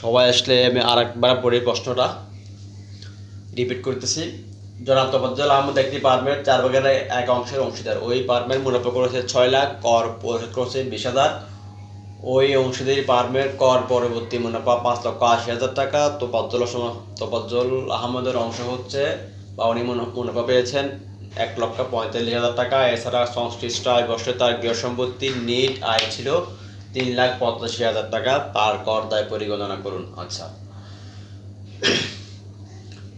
সবাই আসলে আমি আর একবার পড়ি প্রশ্নটা। রিপিট করতেছি। জনাব তফাজ্জল আহমদ একটি পারমেন্ট চার ভাগের এক অংশের অংশীদার। ওই পারমের মুনাফা করেছে ছয় লাখ, কর পরিশোধ করেছে বিশ হাজার। ওই অংশীদারি পারমের কর পরবর্তী মুনাফা পাঁচ লক্ষ আশি হাজার টাকা। তো তফাজ্জল আহমদের অংশ হচ্ছে বা উনি মুনাফা পেয়েছেন এক লক্ষ পঁয়তাল্লিশ হাজার টাকা। এছাড়া সংশ্লিষ্ট আয় বর্ষে তার গৃহ সম্পত্তির নিট আয় ছিল তিন লাখ পঁচাশি হাজার টাকা তার কর দায় পরিগণনা করুন। আচ্ছা।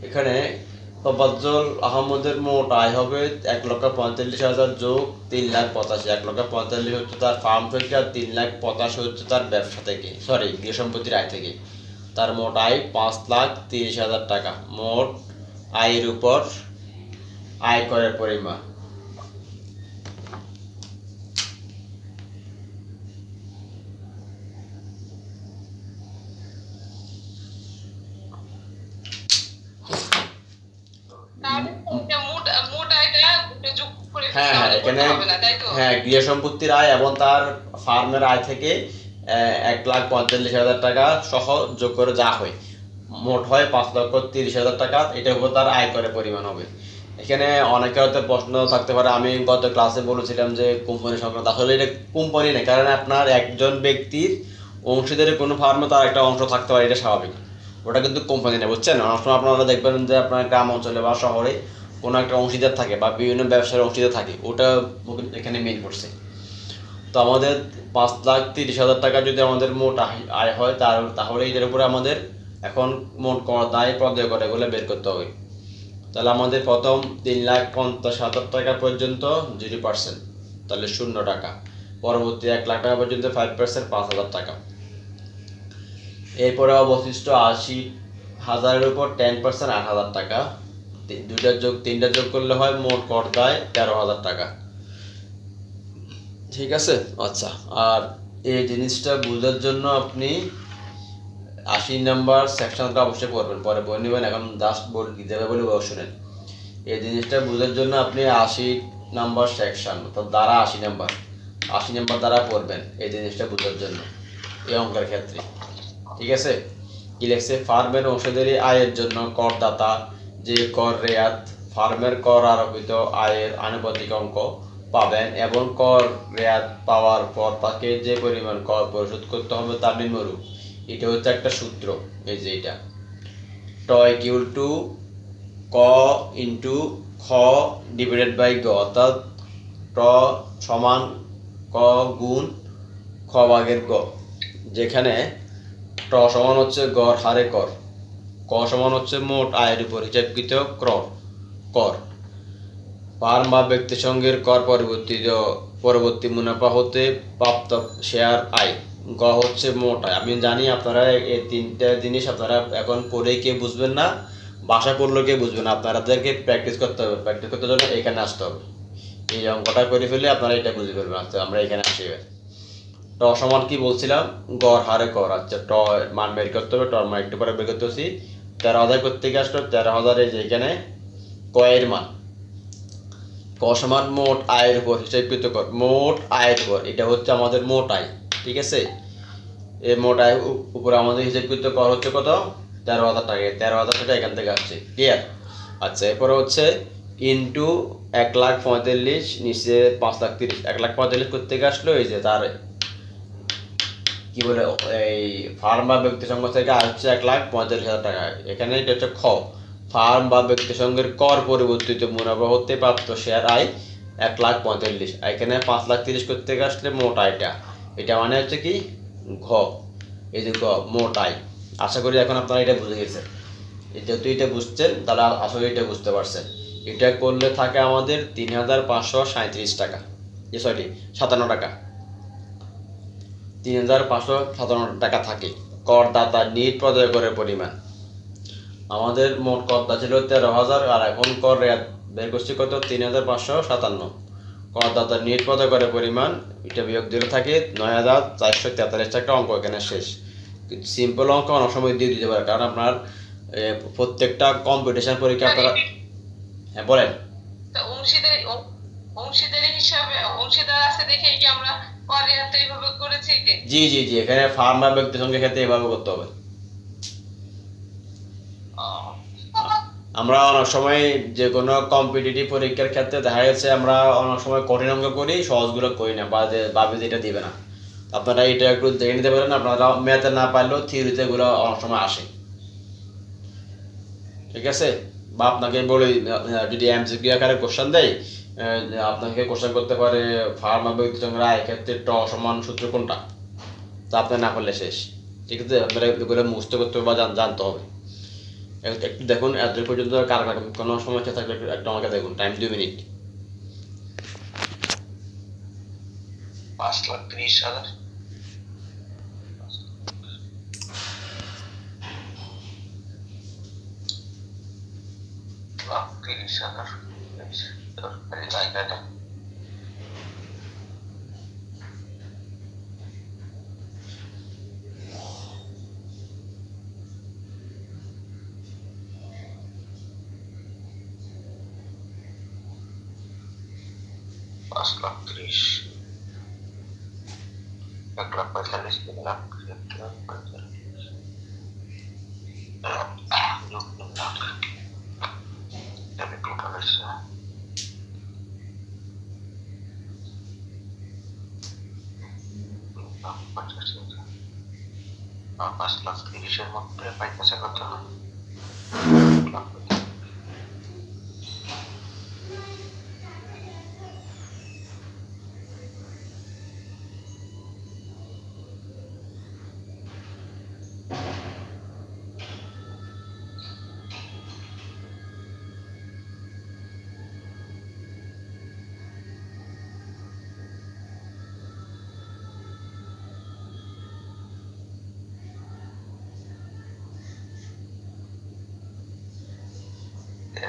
এখানে তফাজ্জল আহমদের মোট আয় হবে এক লক্ষ পঁয়তাল্লিশ হাজার যোগ তিন লাখ পঁচাশি, এক লক্ষ পঁয়তাল্লিশ হচ্ছে তার ফার্ম থেকে আর তিন লাখ পঁচাশি হচ্ছে তার ব্যবসা থেকে সরি গৃহ সম্পত্তির আয় থেকে। তার মোট আয় পাঁচ লাখ তিরিশ হাজার টাকা। মোট আয়ের উপর আয় করের পরিমাণ তাহলে এটা মোট মোট আয়টা এটা যোগ করে হ্যাঁ হ্যাঁ তাহলে এখানে হ্যাঁ গৃহ সম্পত্তির আয় এবং তার ফার্মের আয় থেকে এক লাখ পঁয়তাল্লিশ হাজার টাকা সহ যোগ করে যা হয়। মোট হয় পাঁচ লক্ষ তিরিশ হাজার টাকা এটা উপর তার আয় করে পরিমাণ হবে। এখানে অনেকে হয়তো প্রশ্ন থাকতে পারে আমি গত ক্লাসে বলেছিলাম যে কোম্পানি সংক্রান্ত আসলে এটা কোম্পানি নেই কারণ আপনার একজন ব্যক্তির অংশীদারি কোনো ফার্মে তার একটা অংশ থাকতে পারে এটা স্বাভাবিক। ওটা কিন্তু কোম্পানি নেই বুঝছেন? অনেক সময় আপনারা দেখবেন যে আপনার গ্রাম অঞ্চলে বা শহরে কোনো একটা অংশীদার থাকে বা বিভিন্ন ব্যবসার অংশীদার থাকে, ওটা এখানে মেন করছে। তো আমাদের পাঁচ লাখ তিরিশ হাজার টাকা যদি আমাদের মোট আয়- হয়, তার, তাহলে এটার উপরে আমাদের এখন মোট কর দায় প্রদায় করে এগুলো বের করতে হবে। তাহলে আমাদের প্রথম তিন লাখ পঞ্চাশ হাজার টাকা পর্যন্ত জিরো পার্সেন্ট, তাহলে শূন্য টাকা। পরবর্তী এক লাখ টাকা পর্যন্ত ফাইভ পার্সেন্ট পাঁচ হাজার টাকা। এরপরে অবশিষ্ট আশি হাজারের উপর টেন পার্সেন্ট আট হাজার টাকা। দুইটা যোগ, তিনটা যোগ করলে হয় মোট কর দায় তেরো হাজার টাকা। ঠিক আছে? আচ্ছা আর এই জিনিসটা বোঝার জন্য আপনি আশি নাম্বার সেকশনটা অবশ্যই পড়বেন। পরে বই নেবেন, এখন জাস্ট দিতে হবে বলে বসে নেন এই জিনিসটা বোঝার জন্য আপনি আশি নাম্বার সেকশন, অর্থাৎ দ্বারা আশি নাম্বার আশি নাম্বার দ্বারা পড়বেন এই জিনিসটা বোঝার জন্য, এই অঙ্কের ক্ষেত্রে। ঠিক আছে? কি লেখছে? ফার্মের অংশীদারি আয়ের জন্য করদাতা যে কর রেয়াত ফার্মের কর আরোপিত আয়ের আনুপাতিক অঙ্ক পাবেন এবং কর রেয়াত পাওয়ার পর তাকে যে পরিমাণ কর পরিশোধ করতে হবে তার নিম্নরূপ। এটা হচ্ছে একটা সূত্র, এই যে এটা। ট ইকুয়াল টু ক ইন্টু খ ডিভাইডেড বাই গ, অর্থাৎ ট সমান ক গুণ খ ভাগের গ, যেখানে ট সমান হচ্ছে গড় হারে কর। ক সমান হচ্ছে মোট আয়ের উপর হিসাবকৃত ক্রর কর। ফার্ম বা ব্যক্তি সঙ্গের কর পরবর্তী পরবর্তী মুনাফা হতে প্রাপ্ত শেয়ার আয়। গ হচ্ছে মোট আয়। আমি জানি আপনারা এই তিনটা জিনিস আপনারা এখন পড়ে কে বুঝবেন না, বাসা পড়লে কে বুঝবেন না। আপনাদেরকে প্র্যাকটিস করতে হবে। প্র্যাকটিস করতে জন্য এখানে আসতে হবে। এই অঙ্কটা করে ফেলে আপনারা এটা বুঝে ফেলবেন। আচ্ছা আমরা এখানে আসি ট সমান কি বলছিলাম? গড়, হারে কর। আচ্ছা ট মান বের করতে হবে। টর মান একটু পরে বের করতে তেরো হাজার করতে আসলো, তেরো হাজারে এই যে এখানে কয়ের মান। ক সমান মোট আয়ের উপর, হিসাবকৃত কর, মোট আয়ের উপর, এটা হচ্ছে আমাদের মোট আয়, ঠিক আছে? এই মোট আয় উপরে আমাদের হিসাবকৃত কর হচ্ছে কত? তেরো হাজার টাকা তেরো হাজার টাকা এখান থেকে আসছে ক্লিয়ার আচ্ছা এরপরে হচ্ছে ইন্টু এক লাখ পঁয়তাল্লিশ, নিচে পাঁচ লাখ তিরিশ, এক লাখ পঁয়তাল্লিশ করতে আসলো, এই যে তার কি বলে এই ফার্ম বা ব্যক্তি সংঘ থেকে হচ্ছে এক লাখ পঁয়তাল্লিশ হাজার টাকা। এখানে এটা হচ্ছে খ। ফার্ম বা ব্যক্তি সংঘের কর পরিবর্তিত মুনাফা হতে প্রাপ্ত শেয়ার আয় এক লাখ পঁয়তাল্লিশ। এখানে পাঁচ লাখ তিরিশ করতে আসলে মোট আয়টা। এটা মানে হচ্ছে কি? ঘ। এই যে গ মোট আয়। আশা করি এখন আপনারা এটা বুঝে গেছেন। যেহেতু এটা বুঝছেন, তাহলে আসলে এটা বুঝতে পারছেন। এটা করলে থাকে আমাদের তিন হাজার পাঁচশো সাঁত্রিশ টাকা। সরি সাতান্ন টাকা। তিন হাজার পাঁচশো সাতান্ন টাকা থাকে। করদাতা নিট প্রদায় করে পরিমাণ। আমাদের মোট করদা ছিল তেরো হাজার আর এখন কর রেয়াত বের করছি কত? তিন হাজার পাঁচশো সাতান্ন। করদাতা নিট প্রদায় করে পরিমাণ এটা বিয়োগ দিলে থাকে নয় হাজার চারশো তেতাল্লিশ টাকা অঙ্ক এখানে শেষ। সিম্পল অঙ্ক অনেক সময় দিয়ে দিতে পারে কারণ আপনার প্রত্যেকটা কম্পিটিশন পরীক্ষা আপনারা হ্যাঁ বলেন। অংশীদারি অংশীদারি হিসাবে অংশীদার আছে দেখে কি আমরা পরে হাতে এইভাবে করেছি জি জি জি এখানে ফার্ম বা ব্যক্তি সঙ্গে ক্ষেত্রে এভাবে করতে হবে। আমরা অনেক সময় যে কোনো কম্পিটিটিভ পরীক্ষার ক্ষেত্রে দেখা যাচ্ছে আমরা অনেক সময় কঠিন অঙ্ক করি সহজগুলো করি না বা যে ভাবি যে এটা দিবে না। আপনারা এটা একটু দেখে নিতে পারেন আপনারা না পারলেও থিওরিতে এগুলো অনেক সময় আসে। ঠিক আছে? বা আপনাকে বলে যদি এমসিকিউ আকারে কোশ্চেন দেয় আপনাকে কোশ্চেন করতে পারে, ফার্মা ব্যক্তি সঙ্গে রায় ক্ষেত্রে ট সমান সূত্র কোনটা? তা আপনি না করলে শেষ। ঠিক আছে? আপনারা এগুলো মুছতে করতে হবে বা জানতে হবে। একটু দেখুন, এত পর্যন্ত কার কোনো সমস্যা থাকলে একটু- একটু আমাকে দেখুন। টাইম দুই মিনিট পাঁচ লাখ ত্রিশ হাজার। তিরিশ হাজার। জায়গাটা পাঁচ লাখ ত্রিশ এক লাখ পঁয়তাল্লিশ তিন লাখ এক লাখ পঁয়তাল্লিশ যোগ তিন লাখ এটা টোটাল এসছে তিন লাখ পঁচাশি হাজার। আর পাঁচ লাখ তিরিশের মধ্যে পাইতেছে কত এক লাখ পঁয়তাল্লিশ।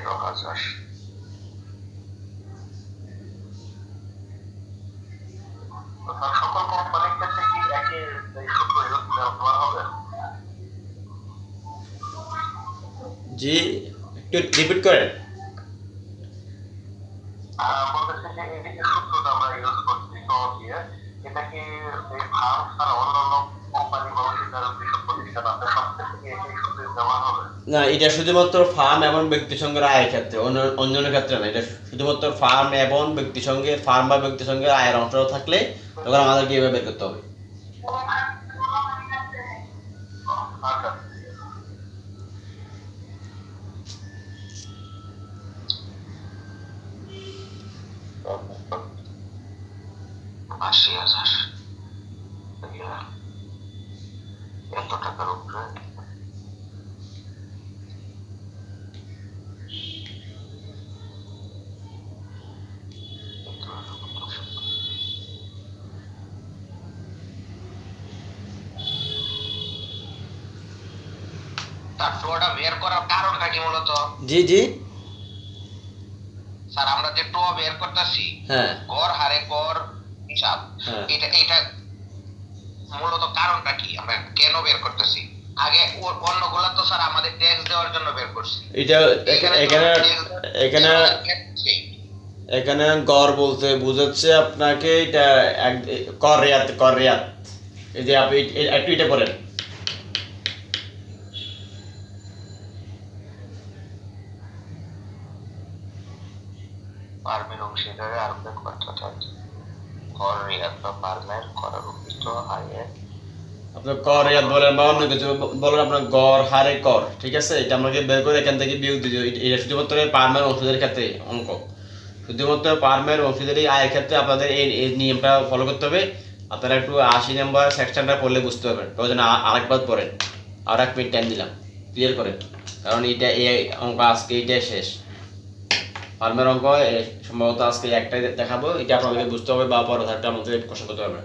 তেরো সকল কোম্পানির ক্ষেত্রে কি একই সূত্র ব্যবহার হবে? জি একটু রিপিট করেন। বলতেছে যে এই সূত্রটা আমরা ইউজ করছি দিয়ে এটা কি এই ফার্ম ছাড়া অন্যান্য কোম্পানি বা অংশীদার যেসব প্রতিষ্ঠান আছে সব ক্ষেত্রে কি একই সূত্র ব্যবহার হবে? না, এটা শুধুমাত্র ফার্ম এবং ব্যক্তি সঙ্গের আয়ের ক্ষেত্রে, অন্য, অন্যান্য ক্ষেত্রে না, এটা শুধুমাত্র ফার্ম এবং ব্যক্তি সঙ্গে ফার্ম বা ব্যক্তি সঙ্গে আয়ের অংশ থাকলে তখন আমাদেরকে এভাবে বের করতে হবে। আশি হাজার। এত টাকার উপরে তার টোটা বের করার কারণটা কি মূলত জি জি। স্যার আমরা যে টো বের করতেছি হ্যাঁ। গড় হারে গড় হিসাব হ্যাঁ। এটা এটা মূলত কারণটা কি? আমরা কেন বের করতেছি? আগে অন্যগুলা তো স্যার আমাদের ট্যাক্স দেওয়ার জন্য বের করছি। এটা এখানে এখানে এখানে এখানে গড় বলতে বুঝাচ্ছে আপনাকে এটা কর রেয়াত কর রেয়াত। এই যে আপনি একটু এটা করেন ফার্মের অংশীদারে আরম্ভ অর্থাৎ কর রিয়াত বা ফার্মের করারোপিত আয়ের আপনার কর রেয়াত বলেন বা অন্য কিছু বলেন, আপনার গড় হারে কর ঠিক আছে? এটা আমাকে বের করে এখান থেকে বিয়োগ দিতে। এটা শুধুমাত্র পারমের ওষুধের ক্ষেত্রে, অঙ্ক। শুধুমাত্র পারমের ওষুধের আয়ের ক্ষেত্রে আপনাদের এই নিয়মটা ফলো করতে হবে। আপনারা একটু আশি নাম্বার সেকশনটা পড়লে বুঝতে পারবেন। প্রয়োজন আরেকবার পড়েন। আর এক মিনিট টাইম দিলাম। ক্লিয়ার করেন। কারণ এটা এই অঙ্ক আজকে এইটাই শেষ। ফার্মের অঙ্ক সম্ভবত আজকে একটাই দেখাবো, এটা আপনাদেরকে বুঝতে হবে বা পরবর্তীটা আমাদের কষ্ট করতে হবে।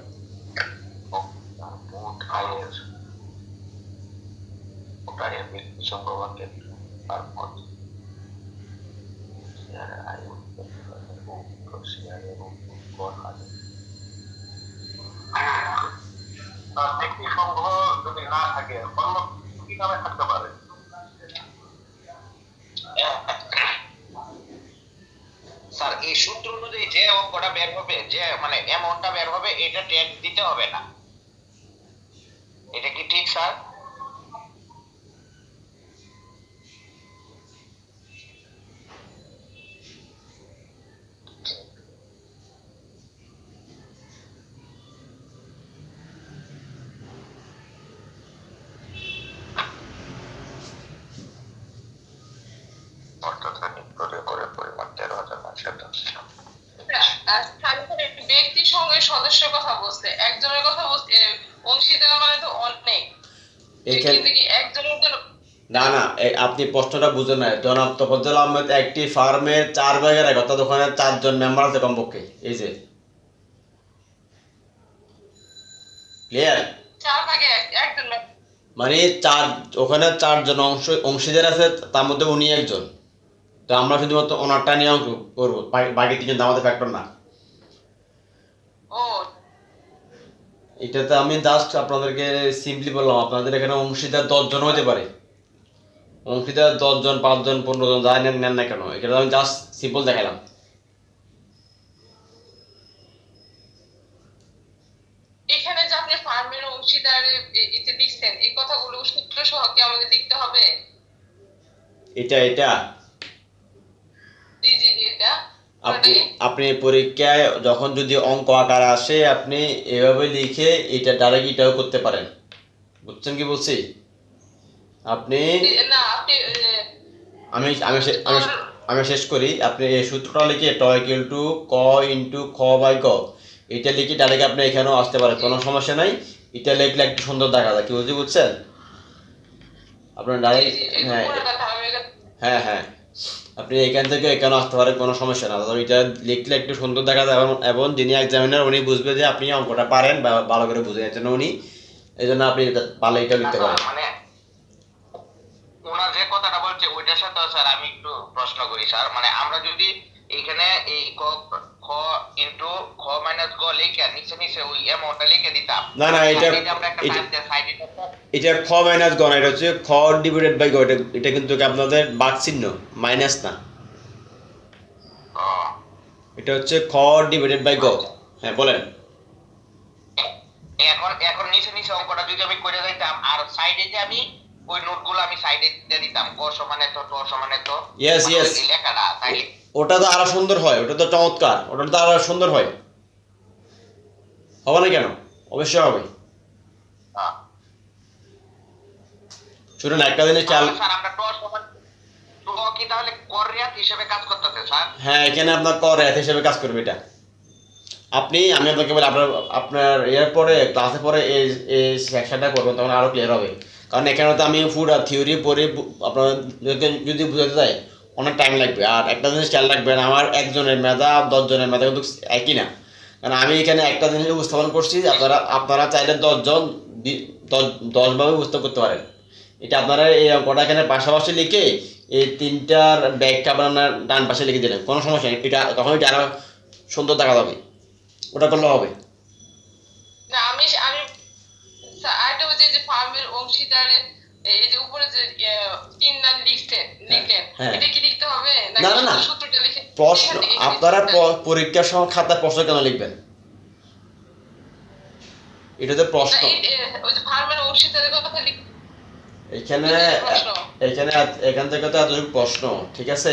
থাকে পারে স্যার, এই সূত্র অনুযায়ী যে অঙ্কটা বের হবে, যে মানে অ্যামাউন্টটা বের হবে, এটা ট্যাক্স দিতে হবে না। এটা কি ঠিক, স্যার? সদস্যের কথা বলছে। একজনের কথা বলছে অংশীদার মানে তো অনেক। একজনের না না আপনি প্রশ্নটা বুঝে নাই। জনাব তফজ্জল আহমেদ একটি ফার্মের চার ভাগের এক অর্থাৎ ওখানে চারজন মেম্বার আছে কমপক্ষে। এই যে। ক্লিয়ার। মানে চার ওখানে চারজন অংশ অংশীদার আছে তার মধ্যে উনি একজন। তো আমরা শুধুমাত্র ওনারটা নিয়ে করব। বাকি তিনজন আমাদের ফ্যাক্টর না ও এটাতে আমি জাস্ট আপনাদেরকে সিম্পলি বললাম আপনাদের এখানে অংশীদার দশজন হতে পারে। অংশীদার দশজন পাঁচজন পনেরো জন যাই নেন নেন না কেন এখানে আমি জাস্ট সিম্পল দেখালাম। এখানে যে আপনি ফার্মের অংশীদার এতে লিখছেন এই কথাগুলো সূত্র সহ আমাদের লিখতে হবে? এটা এটা এটা। আপনি আপনি পরীক্ষায় যখন যদি অঙ্ক আকার আসে আপনি এভাবে লিখে এটা ডাইরেক্ট এটাও করতে পারেন। বুঝছেন কি বলছি? আপনি আমি আমি আমি আমি শেষ করি। আপনি এই সূত্রটা লিখে ট ইকুয়াল টু ক ইন্টু খ বাই ক এটা লিখে ডাইরেক্ট আপনি এখানেও আসতে পারেন কোনো সমস্যা নাই। এটা লিখলে একটু সুন্দর দেখা যায় কি বুঝতে বুঝছেন? আপনার ডাইরেক্ট হ্যাঁ। এটা- হ্যাঁ হ্যাঁ। আপনি এখান থেকে এখানে আসতে পারেন কোনো সমস্যা না তবে এটা লিখলে একটু সুন্দর দেখা যায় এবং এবং যিনি এক্সামিনার উনি বুঝবে যে আপনি অঙ্কটা পারেন বা ভালো করে বুঝে যাচ্ছেন উনি। এই জন্য আপনি পারলে এটা লিখতে পারেন। মানে ওনার যে কথাটা বলছে ওইটার সাথে স্যার আমি একটু প্রশ্ন করি স্যার। মানে আমরা যদি এখানে এই খ ইনটু খ মাইনাস গ লিখে নিচে নিচে ওই অ্যামাউন্টটা লিখে দিতাম। না, না, এটা- এটা- খ মাইনাস গ না এটা হচ্ছে খ ডিভাইডেড বাই গ এটা এটা কিন্তু আপনাদের বাক চিহ্ন? মাইনাস না। এটা হচ্ছে খ ডিভাইডেড বাই গ। হ্যাঁ বলেন। এখন এখন নিচে নিচে অঙ্কটা যদি আমি করে দিতাম আর সাইডে যে আমি ওই নোটগুলো আমি সাইডে দিয়ে দিতাম ক সমানে তো ট সমানে তো। Yes, মানে yes. ওই লেখাটা সাইডে ওটা তো আরও সুন্দর হয় ওটা তো চমৎকার ওটা তো আরও সুন্দর হয়। হবে না কেন? অবশ্যই হবে। শুনুন একটা কাজ করতেছে স্যার? হ্যাঁ এখানে আপনার কর হিসেবে কাজ করবে এটা। আপনি আমি আপনাকে বলি আপনার আপনার এর পরে ক্লাসে পরে এই এই সেকশনটা করবেন তখন আরও ক্লিয়ার হবে। কারণ এখানে তো আমি পুরো থিওরি পড়ে আপনার যদি বুঝাতে চাই অনেক টাইম লাগবে। আর একটা জিনিস খেয়াল রাখবেন, আমার একজনের মেধা দশজনের মেধা কিন্তু একই না। কারণ আমি এখানে একটা জিনিস উপস্থাপন করছি, আপনারা আপনারা চাইলে দশজন দশভাবে উপস্থাপন করতে পারেন। এটা আপনারা এই অঙ্কটা এখানে পাশাপাশি লিখে এই তিনটার ব্যাগটা আপনার ডান পাশে লিখে দিলেন। কোনো সমস্যা নেই, এটা তখন এটা আরও সুন্দর দেখা যাবে। ওটা করলে হবে। আমি আমি যে ফার্মের অংশীদারে এই যে উপরে যে ইয়ে, তিন নাম লিখছেন লিখলেন হ্যাঁ। এটা কি লিখতে হবে? না, না, না। শুধু সূত্রটা লিখে প্রশ্ন আপনারা পরীক্ষার সময় খাতায় প্রশ্ন কেন লিখবেন? এটা তো প্রশ্ন। এখানে এখানে এখান থেকে তো এতটুকু প্রশ্ন ঠিক আছে?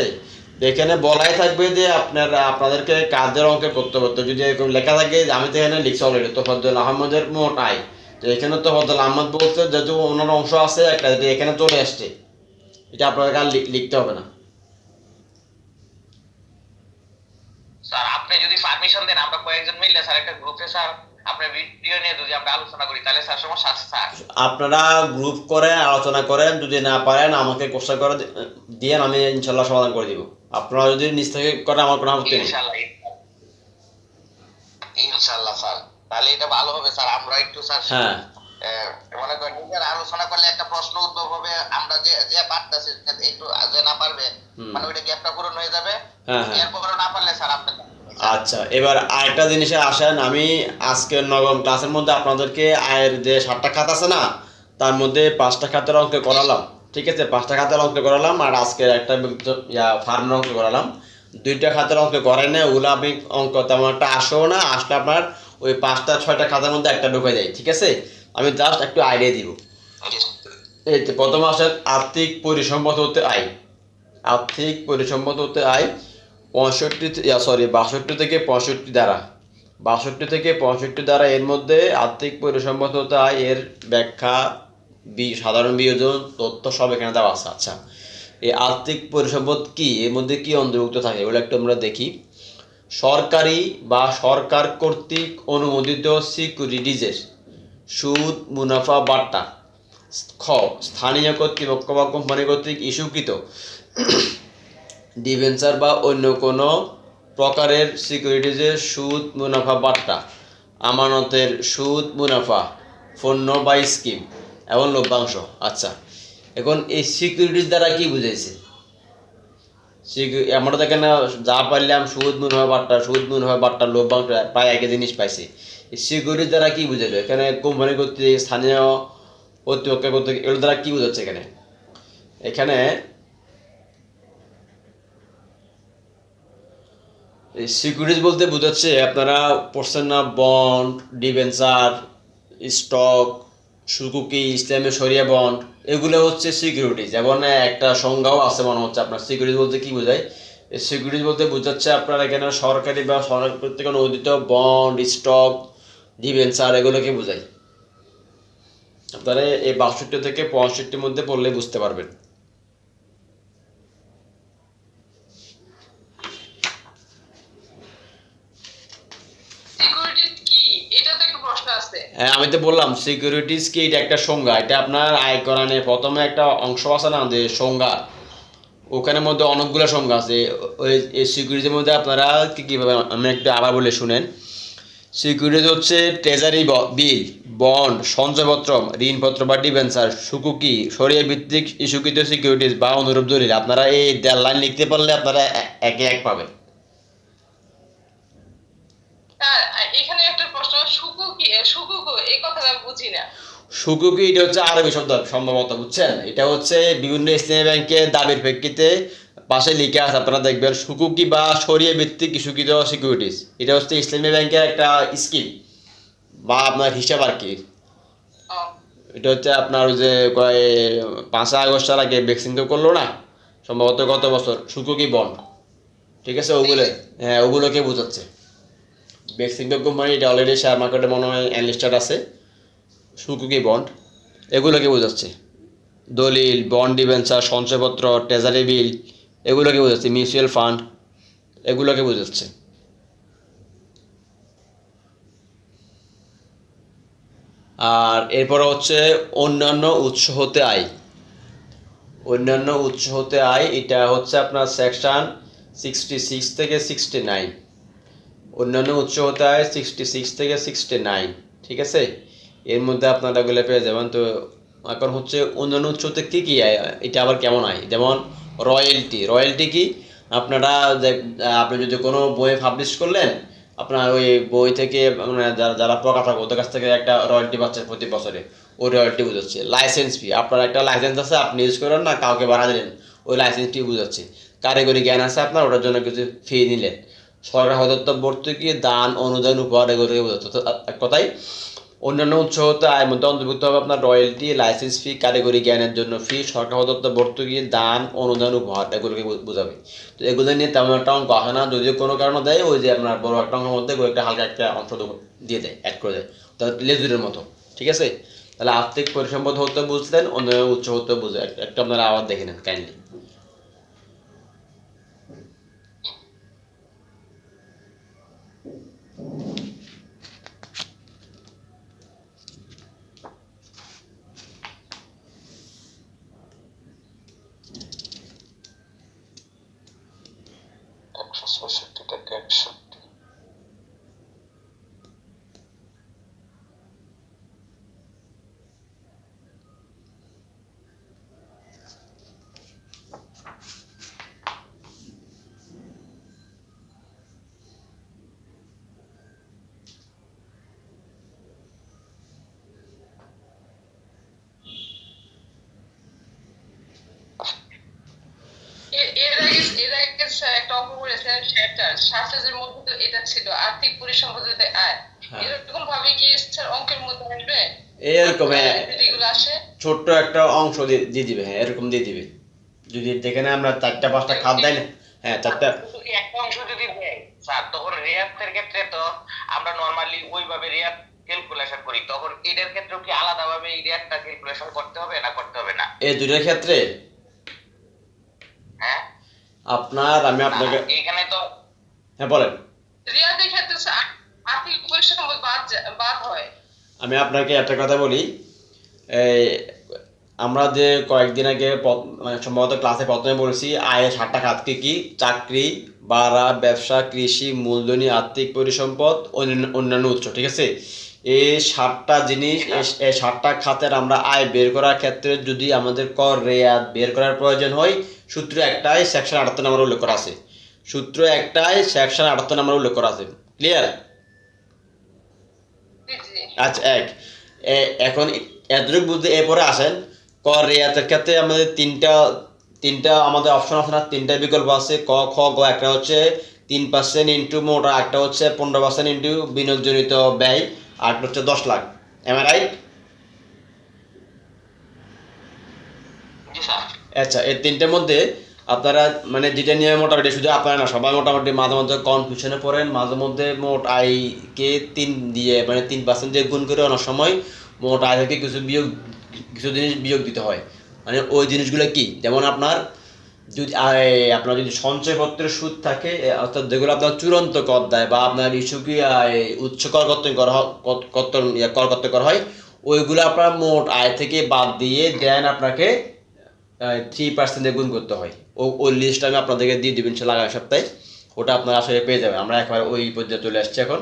এখানে বলাই থাকবে যে আপনার আপনাদেরকে কাজের অঙ্কে করতে করতে যদি এরকম লেখা থাকে আমি তো এখানে লিখছি অলরেডি তো ফজল আহমদের মোট আয়। তো এখানে তো ফজল আহমদ বলছে যেহেতু ওনার অংশ আছে একটা এখানে চলে আসছে। এটা আপনাদেরকে আর লিখতে হবে না। স্যার আপনি যদি পারমিশন দেন আমরা কয়েকজন মিললে স্যার একটা গ্রুপে স্যার আপনার ভিডিও নিয়ে যদি আমরা আলোচনা করি তাহলে স্যার সমস্যা আছে স্যার। আপনারা গ্রুপ করে আলোচনা করেন যদি না পারেন আমাকে কোশ্চেন করে দি- দিয়েন আমি ইনশাল্লাহ সমাধান করে দিব। আপনারা যদি নিজ থেকে করেন আমার কোনো আপত্তি নেই। ইনশাআল্লাহ ইনশাআল্লাহ স্যার তাহলে এটা ভালো হবে স্যার। আমরা একটু স্যার হ্যাঁ। মনে করেন নিজের আলোচনা করলে একটা প্রশ্ন উদ্ভব হবে। আমরা যে যে পারতেছি একটু যে না পারবে মানে ওইটা গ্যাপটা পূরণ হয়ে যাবে। হ্যাঁ, হ্যাঁ। এরপরে না পারলে স্যার আপনি আচ্ছা এবার আরেকটা জিনিসে আসেন। আমি আজকের নবম ক্লাসের মধ্যে আপনাদেরকে আয়ের যে সাতটা খাত আছে না তার মধ্যে পাঁচটা খাতের অঙ্ক করালাম। ঠিক আছে? পাঁচটা খাতের অঙ্ক করালাম আর আজকের একটা ফার্মের অঙ্ক করালাম। দুইটা খাতের অঙ্ক করেন না ওগুলো আপনি অঙ্ক তেমন একটা আসেও না আসলে আপনার ওই পাঁচটা, ছয়টা খাতার মধ্যে একটা ঢুকে যায় ঠিক আছে? আমি জাস্ট একটু আইডিয়া দিব। এই তো প্রথম আসেন আর্থিক পরিসম্মত হতে আয়। আর্থিক পরিসম্মত হতে আয় পঁয়ষট্টি সরি বাষট্টি থেকে পঁয়ষট্টি দ্বারা। বাষট্টি থেকে পঁয়ষট্টি দ্বারা এর মধ্যে আর্থিক পরিসম্মত হতে আয়, এর ব্যাখ্যা, বি, সাধারণ বিয়োজন, তথ্য সব এখানে দেওয়া আছে। আচ্ছা এই আর্থিক পরিসম্পদ কি? এর মধ্যে কি অন্তর্ভুক্ত থাকে? এগুলো একটু আমরা দেখি। সরকারি বা সরকার কর্তৃক অনুমোদিত সিকিউরিটিজের সুদ, মুনাফা বাট্টা খ, স্থানীয় কর্তৃপক্ষ বা কোম্পানি কর্তৃক ইস্যুকৃত ডিভেঞ্চার বা অন্য কোনো প্রকারের সিকিউরিটিজের সুদ, মুনাফা বাট্টা আমানতের সুদ, মুনাফা, পণ্য বা স্কিম, এবং লভ্যাংশ। আচ্ছা এখন এই সিকিউরিটিজ দ্বারা কি বুঝাইছে? আমরা তো এখানে যা পারলাম সুদ মুনাফা বাট্টা সুদ মুনাফা বাট্টা লভ্যাংশ প্রায় একই জিনিস পাইছি। সিকিউরিটি দ্বারা কি বুঝাইলো? এখানে কোম্পানি কর্তৃক, স্থানীয় কর্তৃপক্ষ কর্তৃক, এগুলো দ্বারা কি বোঝাচ্ছে এখানে? এখানে সিকিউরিটিজ বলতে বোঝাচ্ছে আপনারা পড়ছেন না বন্ড ডিভেঞ্চার স্টক সুকুকি ইসলামের সরিয়া বন্ড এগুলো হচ্ছে সিকিউরিটি যেমন একটা সংজ্ঞাও আছে মনে হচ্ছে আপনার। সিকিউরিটি বলতে কি বোঝায়? সিকিউরিটি বলতে বোঝাচ্ছে আপনার এখানে সরকারি বা সরকার কর্তৃক অনুমোদিত বন্ড স্টক ডিভেঞ্চার এগুলোকে বোঝায়। আপনারা এই বাষট্টি থেকে পঁয়ষট্টির মধ্যে পড়লে বুঝতে পারবেন সিকিউরিটি কি এটা তো একটা প্রশ্ন আছে হ্যাঁ আমি তো বললাম সিকিউরিটিজ কি এটা একটা সংজ্ঞা? এটা আপনার আয় আয়করণে প্রথমে একটা অংশ আছে না, যে সংজ্ঞা? ওখানে মধ্যে অনেকগুলো সংজ্ঞা আছে। ওই এই সিকিউরিটির মধ্যে আপনারা কীভাবে, আমি একটু আবার বলে শুনেন। সিকিউরিটি হচ্ছে ট্রেজারি বিল বন্ড সঞ্চয়পত্র, ঋণপত্র বা ডিভেঞ্চার সুকুকি, সরিয়ে ভিত্তিক ইস্যুকৃত সিকিউরিটিজ বা অনুরূপ দলিল। আপনারা এই দেড় লাইন লিখতে পারলে আপনারা একে এক পাবেন আর এখানে একটা প্রশ্ন সুকু কি সুকুকু এই কথাটা আমি বুঝি না। সুকুকি এটা হচ্ছে আরবি শব্দ সম্ভবত বুঝছেন? এটা হচ্ছে বিভিন্ন ইসলামী ব্যাংকের দাবির প্রেক্ষিতে পাশে লিখে আছে আপনারা দেখবেন সুকুকি বা সরিয়ে ভিত্তিক ইস্যুকৃত সিকিউরিটিজ এটা হচ্ছে ইসলামী ব্যাংকের একটা স্কিম বা আপনার হিসাব আর কি। এটা হচ্ছে আপনার যে কয় পাঁচই আগস্ট আগে ভ্যাকসিন তো করল না সম্ভবত গত বছর সুকুকি বন্ড? ঠিক আছে ওগুলো হ্যাঁ ওগুলোকে বোঝাচ্ছে। ভ্যাকসিন কোম্পানি এটা অলরেডি শেয়ার মার্কেটে মনে হয় অ্যানলিস্টার আছে। সুকুকি বন্ড এগুলোকে বোঝাচ্ছে। দলিল বন্ড ডিভেঞ্চার সঞ্চয়পত্র ট্রেজারি বিল এগুলোকে বোঝাচ্ছে। মিউচুয়াল ফান্ড এগুলোকে বোঝাচ্ছে। আর এরপরে হচ্ছে অন্যান্য উৎস হতে আয়। অন্যান্য উৎস হতে আয়, এটা হচ্ছে আপনার সেকশন সিক্সটি সিক্স থেকে সিক্সটি নাইন অন্যান্য উৎস হতে আয় সিক্সটি সিক্স থেকে সিক্সটি নাইন ঠিক আছে? এর মধ্যে আপনারা এগুলো পেয়ে যাবেন। তো এখন হচ্ছে অন্যান্য উৎস হতে কী কী আয়, এটা আবার কেমন আয়? যেমন রয়্যালটি রয়্যালটি কি? আপনারা আপনি যদি কোনো বই পাবলিশ করলেন, আপনার ওই বই থেকে মানে যারা যারা প্রকাশক, ওদের কাছ থেকে একটা রয়্যালটি পাচ্ছেন প্রতি বছরে। ওই রয়্যালটি বুঝাচ্ছে। লাইসেন্স ফি আপনার একটা লাইসেন্স আছে, আপনি ইউজ করেন না, কাউকে বাড়া দিলেন, ওই লাইসেন্সটি বুঝাচ্ছে। কারিগরি জ্ঞান আছে আপনার, ওটার জন্য কিছু ফি নিলেন। সরকার প্রদত্ত ভর্তুকি দান, অনুদান, উপহার এগুলোকে তো এক কথায়, অন্যান্য উৎস হতে আয়ের মধ্যে অন্তর্ভুক্ত হবে আপনার রয়্যালটি লাইসেন্স ফি কারিগরি জ্ঞানের জন্য ফি সরকার প্রদত্ত ভর্তুকি দান, অনুদান, উপহার এগুলোকে বোঝাবে। তো এগুলো নিয়ে তেমন একটা অঙ্ক আসে না, যদিও কোনো কারণে দেয়, ওই যে আপনার বড় একটা অঙ্কের মধ্যে একটা হালকা একটা অংশ দিয়ে দেয় অ্যাড করে দেয়। তো লেজুরের মতো, ঠিক আছে? তাহলে আর্থিক পরিসম্পদ হতে বুঝলেন অন্য উৎস হতে বুঝে একটা আপনারা আবার দেখে নেন কাইন্ডলি games সেটা শাসনের মধ্যে তো এটা ছিল আর্থিক পরিসম্পদ হতে আয়। হ্যাঁ। এরকম ভাবে কি স্যার অঙ্কের মধ্যে আসবে? এরকম হ্যাঁ। ছোট্ট একটা অংশ দিয়ে দিবে হ্যাঁ এরকম দিয়ে দিবে। যদি যেখানে আমরা চারটা পাঁচটা খাত দেয় না। হ্যাঁ চারটা। একটা অংশ যদি দেয় স্যার তখন রেয়াতের ক্ষেত্রে তো আমরা নর্মালি ওইভাবে রেয়াত ক্যালকুলেশন করি। তখন এটার ক্ষেত্রেও কি আলাদাভাবে এই রেয়াতটা ক্যালকুলেশন করতে হবে না করতে হবে না? এই দুটোর ক্ষেত্রে? হ্যাঁ। আপনার আমি আপনাকে এখানে তো হ্যাঁ বলেন। রিয়াদের ক্ষেত্রে আর্থিক পরিশ্রম বাদ বাদ হয়। আমি আপনাকে একটা কথা বলি। এই আমরা যে কয়েকদিন আগে মানে সম্ভবত ক্লাসে প্রথমে বলেছি আয়ের সাতটা খাত কি? কি চাকরি বাড়া ব্যবসা কৃষি মূলধনী আর্থিক পরিসম্পদ অন্যান্য- উৎস ঠিক আছে? এই সাতটা জিনিস এই- এই সাতটা খাতের আমরা আয় বের করার ক্ষেত্রে যদি আমাদের কর রেয়াত বের করার প্রয়োজন হয় সূত্র একটাই সেকশন আটাত্তর নাম্বার উল্লেখ করা আছে। সূত্র একটাই সেকশন আটাত্তর নাম্বার উল্লেখ করা আছে। ক্লিয়ার আচ্ছা এক। এখন এতটুকু বুঝতে এরপরে আসেন। কর রেয়াতের ক্ষেত্রে আমাদের তিনটা তিনটা আমাদের অপশন আছে না তিনটা বিকল্প আছে। ক খ গ একটা হচ্ছে তিন পার্সেন্ট ইন্টু মোট আর একটা হচ্ছে পনেরো পার্সেন্ট ইন্টু বিনিয়োগজনিত ব্যয় আর হচ্ছে দশ লাখ। এম রাইট জি স্যার আচ্ছা এই তিনটের মধ্যে আপনারা মানে যেটা নিয়ে মোটামুটি শুধু আপনারা না, সবাই মোটামুটি মাঝে মধ্যে কনফিউশনে পড়েন। মাঝে মধ্যে মোট আয়কে তিন দিয়ে মানে তিন পার্সেন্ট দিয়ে গুণ করে অনেক সময় মোট আয় থেকে কিছু বিয়োগ, কিছু জিনিস বিয়োগ দিতে হয়। মানে ওই জিনিসগুলো কি? যেমন আপনার যদি আপনার যদি সঞ্চয়পত্রের সুদ থাকে অর্থাৎ যেগুলো আপনার চূড়ান্ত কর দেয় বা আপনার ইস্যু কি আয় উচ্চ কর কর্তন করা কর্তন কর কর্তন করা হয়, ওইগুলো আপনার মোট আয় থেকে বাদ দিয়ে দেন আপনাকে থ্রি পার্সেন্ট দিয়ে গুণ করতে হয়। ও ওই লিস্ট আমি আপনাদেরকে দিয়ে দেবেন সে লাগানো সপ্তাহে। ওটা আপনারা আসলে পেয়ে যাবেন। আমরা একবার ওই পর্যায়ে চলে আসছি এখন।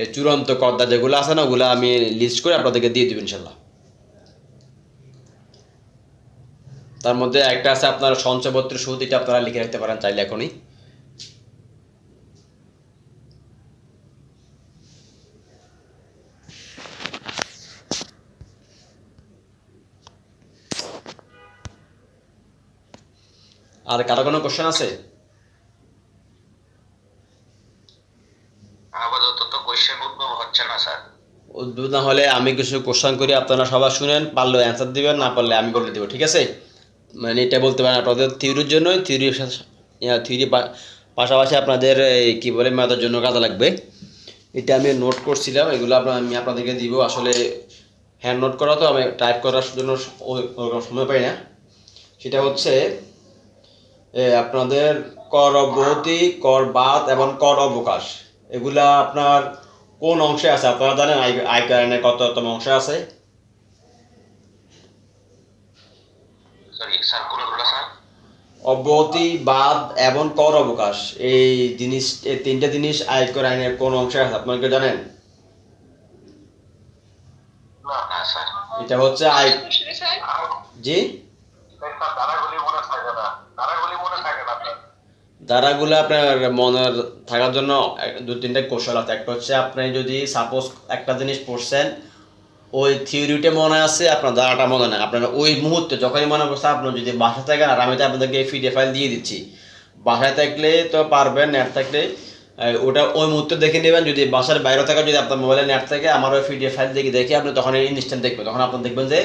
এই চূড়ান্ত কর্দা যেগুলো আছে না, ওগুলো আমি লিস্ট করে আপনাদেরকে দিয়ে দেবেন ইনশাল্লাহ তার মধ্যে একটা আছে আপনার সঞ্চয়পত্রের সুদ, এটা আপনারা লিখে রাখতে পারেন চাইলে এখনই। আর কারও কোনো কোশ্চেন আছে? আপাতত তো কোয়েশ্চেন উদ্ভব হচ্ছে না স্যার। উদ্ভুত না হলে আমি কিছু কোশ্চেন করি আপনারা সবাই শুনেন পারলে অ্যান্সার দিবেন না পারলে আমি বলে দেবো ঠিক আছে? মানে এটা বলতে পারেন আপনাদের থিওরির জন্য থিওরির থিওরি পাশাপাশি আপনাদের এই কী বলে ম্যাথের জন্য কাজে লাগবে। এটা আমি নোট করছিলাম এগুলো আমি আপনাদেরকে দিব আসলে হ্যান্ড নোট করা তো আমি টাইপ করার জন্য সময় পাই না। সেটা হচ্ছে আপনাদের কর অব্যাহতি কর বাদ এবং কর অবকাশ। এগুলা আপনার কোন অংশে আছে? আপনারা জানেন আয় আয় কারণে কততম অংশে আছে? অব্যাহতি বাদ এবং কর অবকাশ। এই জিনিস এই তিনটা জিনিস আয়কর আইনের কোন অংশে আছে? আপনারা কি জানেন? না না স্যার এটা হচ্ছে আয় জি স্যার ধারাগুলি মনে থাকে না ধারাগুলি মনে থাকে না স্যার ধারাগুলো আপনার মনে থাকার জন্য দু, তিনটা কৌশল আছে। একটা হচ্ছে আপনি যদি সাপোজ একটা জিনিস পড়ছেন, ওই থিওরিটা মনে আছে, আপনার ধারাটা মনে নাই। আপনার ওই মুহূর্তে যখনই মনে পড়ছে আপনার যদি বাসা থাকেন, আর আমি তো আপনাদেরকে পিডিএফ ফাইল দিয়ে দিচ্ছি। বাসায় থাকলে তো পারবেন নেট থাকলে ওটা ওই মুহূর্তে দেখে নেবেন। যদি বাসার বাইরে থাকা যদি আপনার মোবাইলে নেট থাকে, আমার ওই পিডিএফ ফাইল দেখে দেখে আপনি তখন ইনস্ট্যান্ট দেখবেন। তখন আপনি দেখবেন যে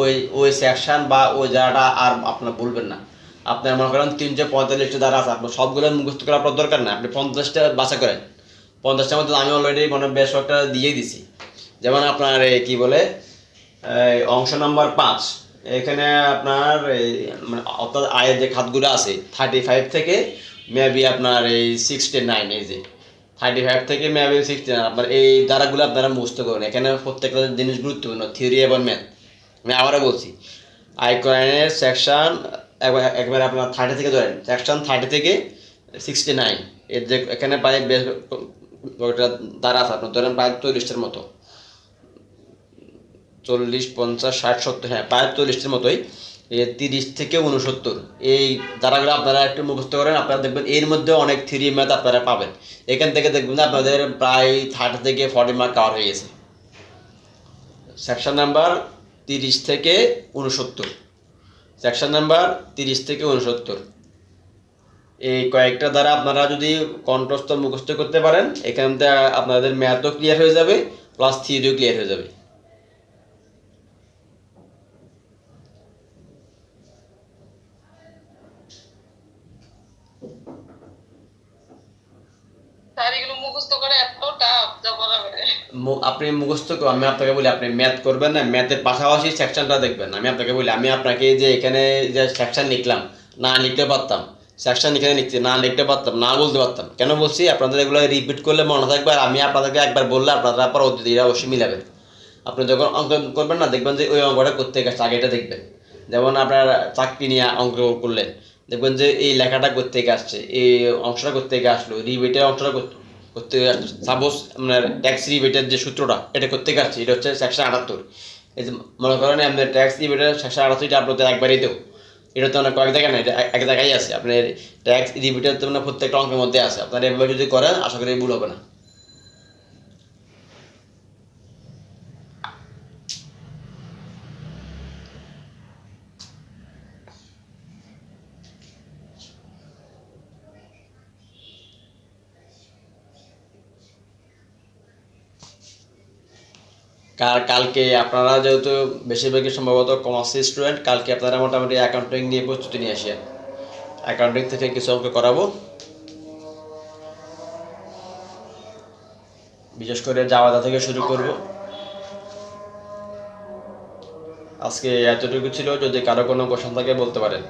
ওই ওই সেকশন বা ওই জায়গাটা আর আপনার বলবেন না। আপনার মনে করেন তিনশো পঁয়তাল্লিশটা দ্বারা আছে আপনার সবগুলো মুখস্থ করা আপনার দরকার না আপনি পঞ্চাশটা বাসা করেন। পঞ্চাশটার মধ্যে আমি অলরেডি মানে বেশ কয়েকটা দিয়ে দিছি। যেমন আপনার এই কি বলে অংশ নাম্বার পাঁচ, এখানে আপনার এই মানে অর্থাৎ আয়ের যে খাতগুলো আছে থার্টি ফাইভ থেকে মেবি আপনার এই সিক্সটি নাইন এই যে থার্টি ফাইভ থেকে মেবি সিক্সটি নাইন আপনার এই দ্বারাগুলো আপনারা মুখস্থ করুন। এখানে প্রত্যেকটা জিনিস গুরুত্বপূর্ণ থিওরি এবং ম্যাথ আমি আবারও বলছি আইকনের সেকশন একবার আপনার থার্টি থেকে ধরেন সেকশন থার্টি থেকে সিক্সটি নাইন এর যে এখানে প্রায় বেশ দ্বারা আছে, আপনার ধরেন প্রায় চল্লিশটার মতো। চল্লিশ, পঞ্চাশ, ষাট, সত্তর হ্যাঁ প্রায় চল্লিশটার মতোই তিরিশ থেকে উনসত্তর এই দ্বারাগুলো আপনারা একটু মুখস্থ করেন, আপনারা দেখবেন এর মধ্যে অনেক থ্রি ম্যাথ আপনারা পাবেন। এখান থেকে দেখবেন আপনাদের প্রায় থার্টি থেকে ফর্টি মার্ক কাভার হয়ে গেছে। সেকশন নাম্বার তিরিশ থেকে উনসত্তর সেকশন নাম্বার তিরিশ থেকে উনসত্তর। এই কয়েকটা দ্বারা আপনারা যদি কণ্ঠস্থ মুখস্থ করতে পারেন, এখান থেকে আপনাদের ম্যাথও ক্লিয়ার হয়ে যাবে প্লাস থিওরিও ক্লিয়ার হয়ে যাবে। স্যার, এগুলো মুখস্থ করে এত টাফ যা বলা করে মু- আপনি মুখস্থ আমি আপনাকে বলি, আপনি ম্যাথ করবেন না ম্যাথের পাশাপাশি সেকশনটা দেখবেন। আমি আপনাকে বলি, আমি আপনাকে যে এখানে যে সেকশন লিখলাম, না লিখতে পারতাম সেকশন এখানে লিখতে, না লিখতে পারতাম, না বলতে পারতাম, কেন বলছি? আপনাদের এগুলো রিপিট করলে মনে থাকবে, আর আমি আপনাদেরকে একবার বললে আপনারা পরবর্তীতে অবশ্যই মিলাবেন আপনি যখন অঙ্ক করবেন না, দেখবেন যে ওই অঙ্কটা করতে গেছে আগেটা দেখবেন। যেমন আপনার চাকরি নিয়ে অঙ্ক করলেন, দেখবেন যে এই লেখাটা করতে থেকে আসছে এই অংশটা করতে থেকে আসলো রিবেটের অংশটা কর- করতে সাপোজ আপনার ট্যাক্স রিবেটের যে সূত্রটা, এটা করতে গেছে, এটা হচ্ছে সেকশন আটাত্তর। এই যে মনে করেন আপনার ট্যাক্স রিবেটের সেকশন আটাত্তরটা আপনাদের একবারই দেবো। এটা তো অনেক কয়েক জায়গায় না এটা এক- এক জায়গায় আছে। আপনার ট্যাক্স রিবেটের তো মানে প্রত্যেকটা অঙ্কের মধ্যে আছে। আপনার এভাবে যদি করেন, আশা করি ভুল হবে না। কার কালকে আপনারা যেহেতু বেশিরভাগই সম্ভবত কমার্সের স্টুডেন্ট কালকে আপনারা মোটামুটি অ্যাকাউন্টিং নিয়ে প্রস্তুতি নিয়ে আসেন। অ্যাকাউন্টিং থেকে কিছু অঙ্ক করাবো। বিশেষ করে জাওয়াদা থেকে শুরু করব। আজকে এতটুকু ছিল, যদি কারও কোনো কোশ্চেন থাকে বলতে পারেন।